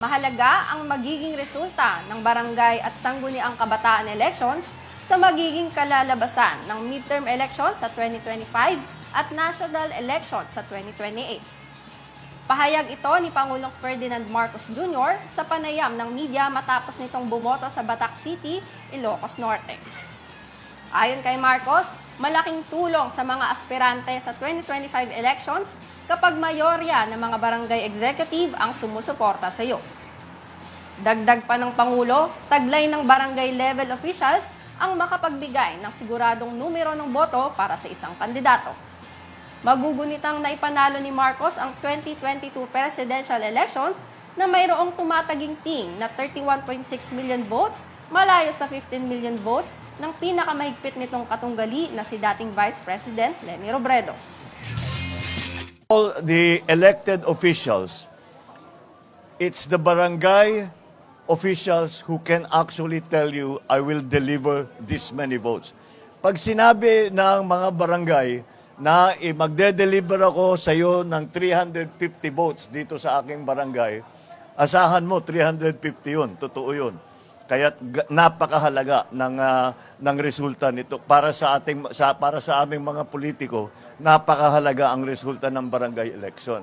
Mahalaga ang magiging resulta ng barangay at sangguniang kabataan elections sa magiging kalalabasan ng midterm elections sa 2025 at national elections sa 2028. Pahayag ito ni Pangulong Ferdinand Marcos Jr. sa panayam ng media matapos nitong bumoto sa Batac City, Ilocos Norte. Ayon kay Marcos, malaking tulong sa mga aspirante sa 2025 elections kapag mayorya ng mga barangay executive ang sumusuporta sa iyo. Dagdag pa ng Pangulo, taglay ng barangay level officials ang makapagbigay ng siguradong numero ng boto para sa isang kandidato. Magugunitang naipanalo ni Marcos ang 2022 presidential elections na mayroong tumataging ting na 31.6 million votes malayo sa 15 million votes ng pinakamahigpit nitong katunggali na si dating Vice President Leni Robredo. all the elected officials, it's the barangay officials who can actually tell you, I will deliver this many votes. Pag sinabi ng mga barangay na eh, magde-deliver ako sa iyo ng 350 votes dito sa aking barangay, asahan mo 350 yun, totoo yun. Kaya napakahalaga ng ah, ng resulta nito para sa ating sa para sa aming mga politiko, napakahalaga ang resulta ng barangay election.